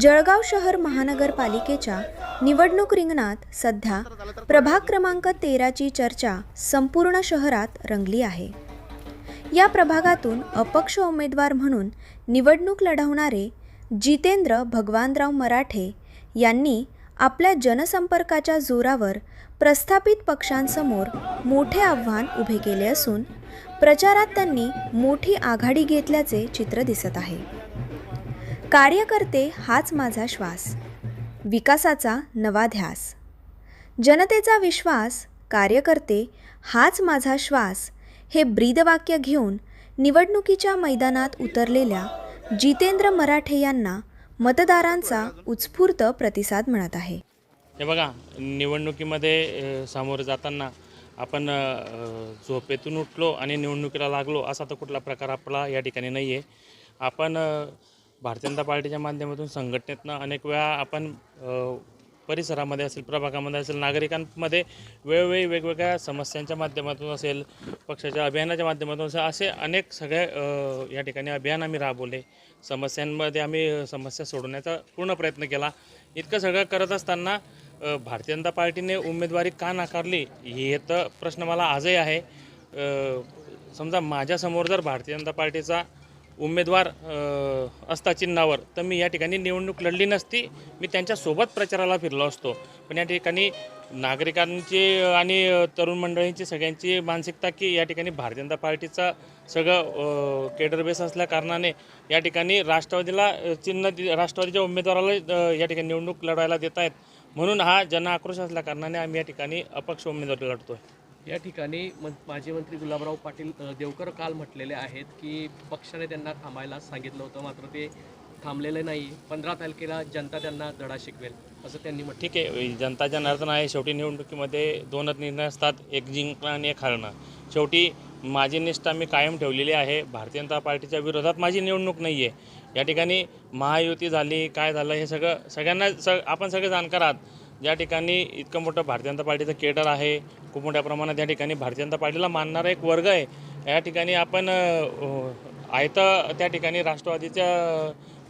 जळगाव शहर महानगरपालिकेच्या निवडणूक रिंगणात सध्या प्रभाग क्रमांक तेराची चर्चा संपूर्ण शहरात रंगली आहे. या प्रभागातून अपक्ष उमेदवार म्हणून निवडणूक लढवणारे जितेंद्र भगवानराव मराठे यांनी आपल्या जनसंपर्काच्या जोरावर प्रस्थापित पक्षांसमोर मोठे आव्हान उभे केले असून प्रचारात त्यांनी मोठी आघाडी घेतल्याचे चित्र दिसत आहे. कार्यकर्ते हाच माझा श्वास. विकासाचा नवा ध्यास. जनतेचा विश्वास कार्यकर्ते हाच माझा श्वास हे ब्रीदवाक्य घेऊन निवडणुकीच्या मैदानात उतरलेल्या जितेंद्र मराठे यांना मतदारांचा उत्स्फूर्त प्रतिसाद मिळत आहे. हे बघा निवडणुकीमध्ये सामोर सामोरं जाताना आपण झोपेतून उठलो आणि निवडणुकीला लागलो असा तर कुठला प्रकार आपला या ठिकाणी नाही आहे आपण भारतीय जनता पार्टीच्या माध्यमातून संघटनेतनं अनेक वेळा आपण परिसरामध्ये असेल प्रभागामध्ये असेल नागरिकांमध्ये वेळोवेळी वेगवेगळ्या समस्यांच्या माध्यमातून असेल पक्षाच्या अभियानाच्या माध्यमातून असेल असे अनेक सगळे या ठिकाणी अभियान आम्ही राबवले. समस्यांमध्ये आम्ही समस्या सोडवण्याचा पूर्ण प्रयत्न केला. इतकं सगळं करत असताना भारतीय जनता पार्टीने उमेदवारी का नाकारली हे तर प्रश्न मला आजही आहे. समजा माझ्यासमोर जर भारतीय जनता पार्टीचा उमेदवार असता चिन्हावर तर मी या ठिकाणी निवडणूक लढली नसती. मी त्यांच्यासोबत प्रचाराला फिरलो असतो. पण या ठिकाणी नागरिकांची आणि तरुण मंडळींची सगळ्यांची मानसिकता की या ठिकाणी भारतीय जनता पार्टीचा सगळं केडर बेस असल्या कारणाने या ठिकाणी राष्ट्रवादीला चिन्ह दि- राष्ट्रवादीच्या उमेदवाराला या ठिकाणी निवडणूक लढवायला देत आहेत म्हणून हा जन आक्रोश असल्या कारणाने आम्ही या ठिकाणी अपक्ष उमेदवारी आहे या ठिकाणी मं माजी मंत्री गुलाबराव पाटील देवकर काल म्हटलेले आहेत की पक्षाने त्यांना थांबायला सांगितलं होतं मात्र ते थांबलेले नाही. पंधरा तारखेला जनता त्यांना धडा शिकवेल असं त्यांनी म्हटलं. ठीक आहे जनता जनार्दन आहे. शेवटी निवडणुकीमध्ये दोनच निर्णय असतात एक जिंकणं आणि एक हरणं. शेवटी माझी निष्ठा मी कायम ठेवलेली आहे. भारतीय जनता पार्टीच्या विरोधात माझी निवडणूक नाही आहे या ठिकाणी महायुती झाली काय झालं हे सगळं सगळ्यांना स आपण सगळे जाणकार आहात. ज्या ठिकाणी इतकं मोठं भारतीय जनता पार्टीचं केडर आहे खूप मोठ्या प्रमाणात या ठिकाणी भारतीय जनता पार्टीला मानणारा एक वर्ग आहे. या ठिकाणी आपण आहे तर त्या ठिकाणी राष्ट्रवादीच्या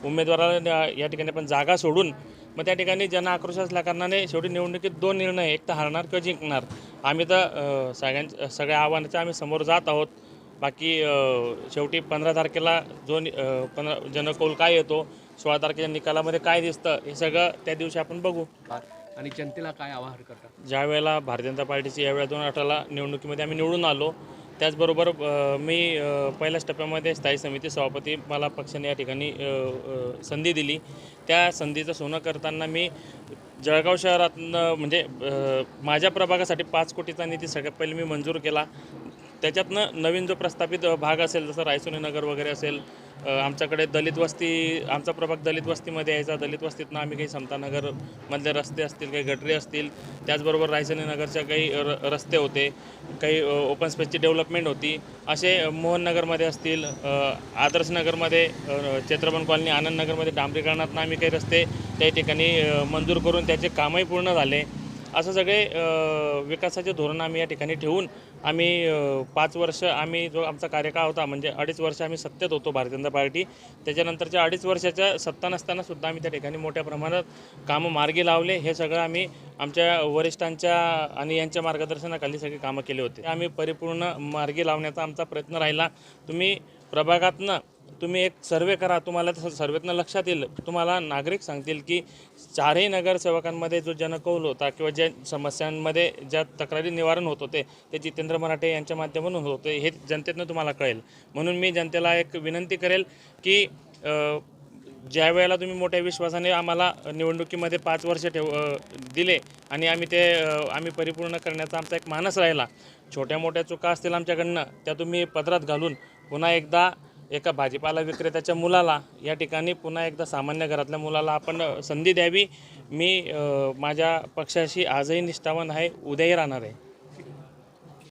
उमेदवाराला या ठिकाणी आपण जागा सोडून मग त्या ठिकाणी जन आक्रोश असल्या कारणाने शेवटी निवडणुकीत दोन निर्णय एक तर हरणार किंवा जिंकणार. आम्ही तर सगळ्यांच्या सगळ्या आव्हानाच्या आम्ही समोर जात आहोत. बाकी शेवटी पंधरा तारखेला जो पंधरा जनकौल काय येतो सोळा तारखेच्या निकालामध्ये काय दिसतं हे सगळं त्या दिवशी आपण बघू. आणि जनतेला काय आवाहन करतात? ज्या वेळेला भारतीय जनता पार्टीची यावेळेला दोन अठराला निवडणुकीमध्ये आम्ही निवडून आलो त्याचबरोबर अ, मी अ, पहिल्याच टप्प्यामध्ये स्थायी समिती सभापती मला पक्षाने या ठिकाणी अ, अ, संधी दिली. त्या संधीचं सोनं करताना मी जळगाव शहरातनं म्हणजे अ, माझ्या प्रभागासाठी पाच कोटीचा निधी सगळ्यात पहिले मी मंजूर केला. त्याच्यातनं नवीन जो प्रस्थापित भाग असेल जसं रायसोनी नगर वगैरे असेल आमच्याकडे दलित वस्ती आमचा प्रभाग दलित वस्तीमध्ये यायचा. दलित वस्तीतनं आम्ही काही समतानगरमधले रस्ते असतील काही गटरी असतील त्याचबरोबर रायसनी नगरच्या काही र रस्ते होते काही ओपन स्पेसची डेव्हलपमेंट होती. असे मोहननगरमध्ये असतील आदर्शनगरमध्ये आदर्श कॉलनी आनंदनगरमध्ये डांबरीकरणातनं आम्ही काही रस्ते त्या ठिकाणी मंजूर करून त्याचे कामही पूर्ण झाले. असं सगळे विकासाचे धोरण आम्ही या ठिकाणी ठेवून आम्ही पाच वर्ष आम्ही जो आमचा कार्यकाळ होता म्हणजे अडीच वर्ष आम्ही सत्तेत होतो भारतीय जनता पार्टी त्याच्यानंतरच्या अडीच वर्षाच्या सत्ता नसताना सुद्धा आम्ही त्या ठिकाणी मोठ्या प्रमाणात कामं मार्गी लावले. हे सगळं आम्ही आमच्या वरिष्ठांच्या आणि यांच्या मार्गदर्शनाखाली सगळी कामं केली होती. आम्ही परिपूर्ण मार्गी लावण्याचा आमचा प्रयत्न राहिला. तुम्ही प्रभागातनं तुम्ही एक सर्वे करा. तुम्हाला तसं सर्वेतनं लक्षात येईल. तुम्हाला नागरिक सांगतील की चारही नगरसेवकांमध्ये जो जनकौल होता किंवा ज्या समस्यांमध्ये ज्या तक्रारी निवारण होत होते ते जितेंद्र मराठे यांच्या माध्यमातून होते हे जनतेतनं तुम्हाला कळेल. म्हणून मी जनतेला एक विनंती करेल की ज्या वेळेला तुम्ही मोठ्या विश्वासाने आम्हाला निवडणुकीमध्ये पाच वर्ष ठेव दिले आणि आम्ही ते आम्ही परिपूर्ण करण्याचा आमचा एक मानस राहिला छोट्या मोठ्या चुका असतील आमच्याकडनं त्या तुम्ही पदरात घालून पुन्हा एकदा एका भाजीपाला विक्रेत्याच्या मुलाला या ठिकाणी पुन्हा एकदा सामान्य घरातल्या मुलाला आपण संधी द्यावी. मी माझ्या पक्षाशी आजही निष्ठावान आहे. उद्याही राहणार आहे.